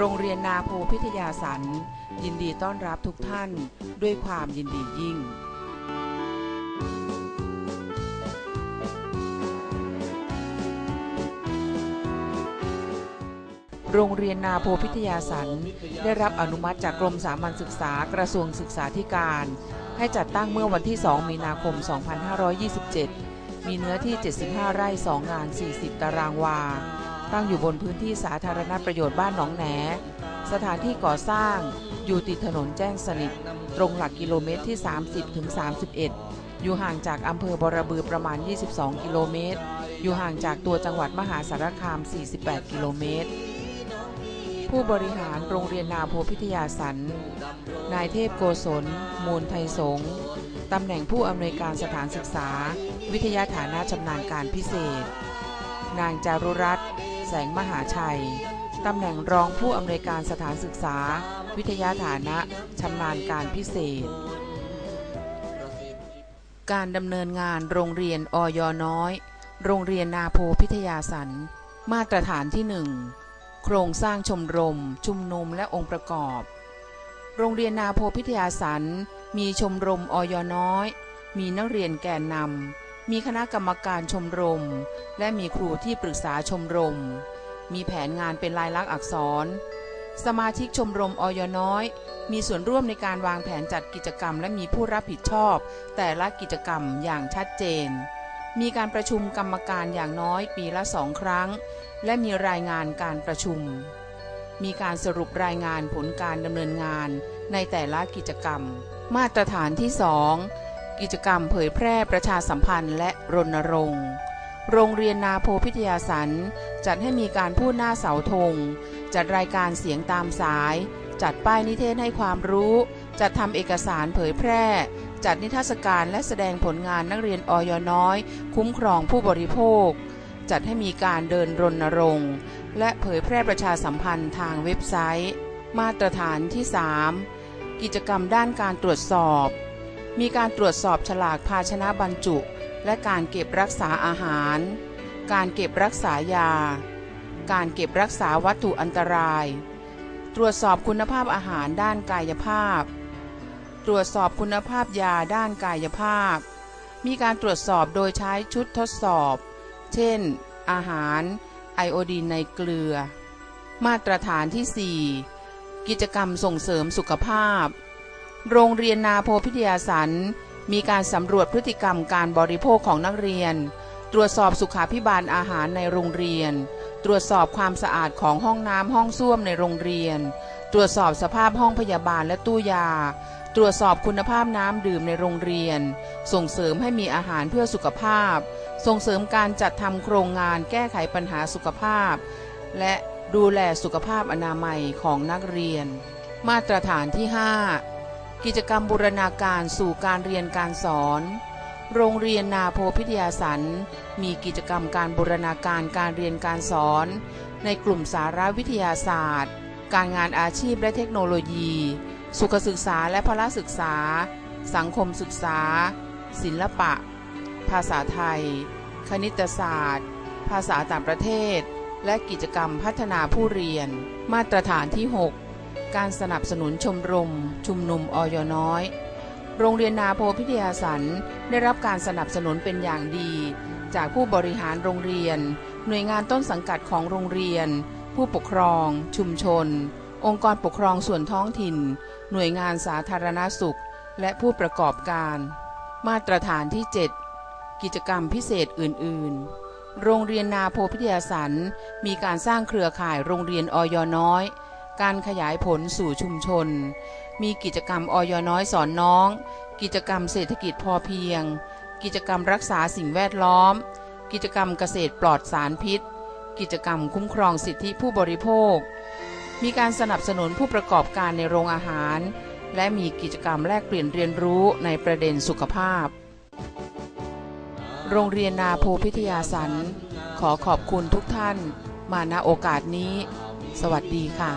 โรงเรียนนาโพพิทยาสัน ยินดีต้อนรับทุกท่านด้วยความยินดียิ่ง โรงเรียนนาโพพิทยาสัน ได้รับอนุมัติจากกรมสามัญศึกษากระทรวงศึกษาธิการ ให้จัดตั้งเมื่อวันที่ 2 มีนาคม 2527 มีเนื้อที่ 75 ไร่ 2 งาน 40 ตารางวา ตั้งอยู่บนพื้นที่สาธารณประโยชน์บ้านหนองแหน สถานที่ก่อสร้างอยู่ติดถนนแจ้งสนิท ตรงหลักกิโลเมตรที่ 30ถึง31 อยู่ห่างจากอำเภอบรบือประมาณ 22 กิโลเมตร อยู่ห่างจากตัวจังหวัดมหาสารคาม 48 กิโลเมตร ผู้บริหารโรงเรียนนาโพพิทยาสัน นายเทพโกศล มูลไทยสงตำแหน่งผู้อำนวยการสถานศึกษา วิทยาฐานะชำนาญการพิเศษ นางจารุรัตน์ แสงมหาชัย ตำแหน่งรองผู้อำนวยการสถานศึกษา วิทยาฐานะชำนาญการพิเศษ การดำเนินงานโรงเรียนอยน้อย โรงเรียนนาโพพิทยาสัน มาตรฐานที่หนึ่งโครงสร้างชมรม ชุมนุมและองค์ประกอบ โรงเรียนนาโพพิทยาสัน มีชมรมอยน้อย มีนักเรียนแกนนำ มีคณะกรรมการชมรม และมีครูที่ปรึกษาชมรม มีแผนงานเป็นลายลักษณ์อักษร สมาชิกชมรมอยน้อย มีส่วนร่วมในการวางแผนจัดกิจกรรม และมีผู้รับผิดชอบ แต่ละกิจกรรมอย่างชัดเจน มีการประชุมกรรมการอย่างน้อยปีละสองครั้ง และมีรายงานการประชุม มีการสรุปรายงานผลการดำเนินงานในแต่ละกิจกรรม มาตรฐานที่ 2 กิจกรรมเผยแพร่ประชาสัมพันธ์และรณรงค์ โรงเรียนนาโพพิทยาสันจัดให้มีการพูดหน้าเสาธง จัดรายการเสียงตามสาย จัดป้ายนิเทศให้ความรู้ จัดทำเอกสารเผยแพร่ จัดนิทรรศการและแสดงผลงานนักเรียนออยน้อย คุ้มครองผู้บริโภค จัดให้มีการเดินรณรงค์ และเผยแพร่ประชาสัมพันธ์ทางเว็บไซต์ มาตรฐานที่ 3 กิจกรรมด้านการตรวจสอบ มีการตรวจสอบฉลากภาชนะบรรจุ และการเก็บรักษาอาหาร การเก็บรักษายา การเก็บรักษาวัตถุอันตราย ตรวจสอบคุณภาพอาหารด้านกายภาพ ตรวจสอบคุณภาพยาด้านกายภาพ มีการตรวจสอบโดยใช้ชุดทดสอบ เช่น อาหาร ไอโอดีนในเกลือ มาตรฐานที่ 4 กิจกรรมส่งเสริมสุขภาพ โรงเรียนนาโพพิทยาสันมีการสำรวจพฤติกรรมการบริโภคของนักเรียน ตรวจสอบสุขาพิบาลอาหารในโรงเรียน ตรวจสอบความสะอาดของห้องน้ำห้องส้วมในโรงเรียน ตรวจสอบสภาพห้องพยาบาลและตู้ยา ตรวจสอบคุณภาพน้ำดื่มในโรงเรียน ส่งเสริมให้มีอาหารเพื่อสุขภาพ ส่งเสริมการจัดทำโครงงานแก้ไขปัญหาสุขภาพ และดูแลสุขภาพอนามัยของนักเรียน มาตรฐานที่ 5 กิจกรรมบูรณาการสู่การเรียนการสอน โรงเรียนนาโพพิทยาสันมีกิจกรรมการบูรณาการการเรียนการสอน ในกลุ่มสารวิทยาศาสตร์ การงานอาชีพและเทคโนโลยี สุขศึกษาและพละศึกษา สังคมศึกษา ศิลปะ ภาษาไทย คณิตศาสตร์ ภาษาต่างประเทศ และกิจกรรมพัฒนาผู้เรียน มาตรฐานที่ 6 การสนับสนุนชมรม ชุมนุมอยน้อย โรงเรียนนาโพพิทยาสันได้รับการสนับสนุนเป็นอย่างดี จากผู้บริหารโรงเรียน หน่วยงานต้นสังกัดของโรงเรียน ผู้ปกครอง ชุมชน องค์กรปกครองส่วนท้องถิ่น หน่วยงานสาธารณสุข และผู้ประกอบการ มาตรฐานที่ 7 กิจกรรมพิเศษอื่น ๆ โรงเรียนนาโพพิทยาสันมีการสร้างเครือข่ายโรงเรียนอยน้อย การขยายผลสู่ชุมชน มีกิจกรรมอยน้อยสอนน้อง กิจกรรมเศรษฐกิจพอเพียง กิจกรรมรักษาสิ่งแวดล้อม กิจกรรมเกษตรปลอดสารพิษ กิจกรรมคุ้มครองสิทธิผู้บริโภค มีการสนับสนุนผู้ประกอบการในโรงอาหาร และมีกิจกรรมแลกเปลี่ยนเรียนรู้ในประเด็นสุขภาพ โรงเรียนนาโพพิทยาสันขอขอบคุณทุกท่าน มาณโอกาสนี้ สวัสดีค่ะ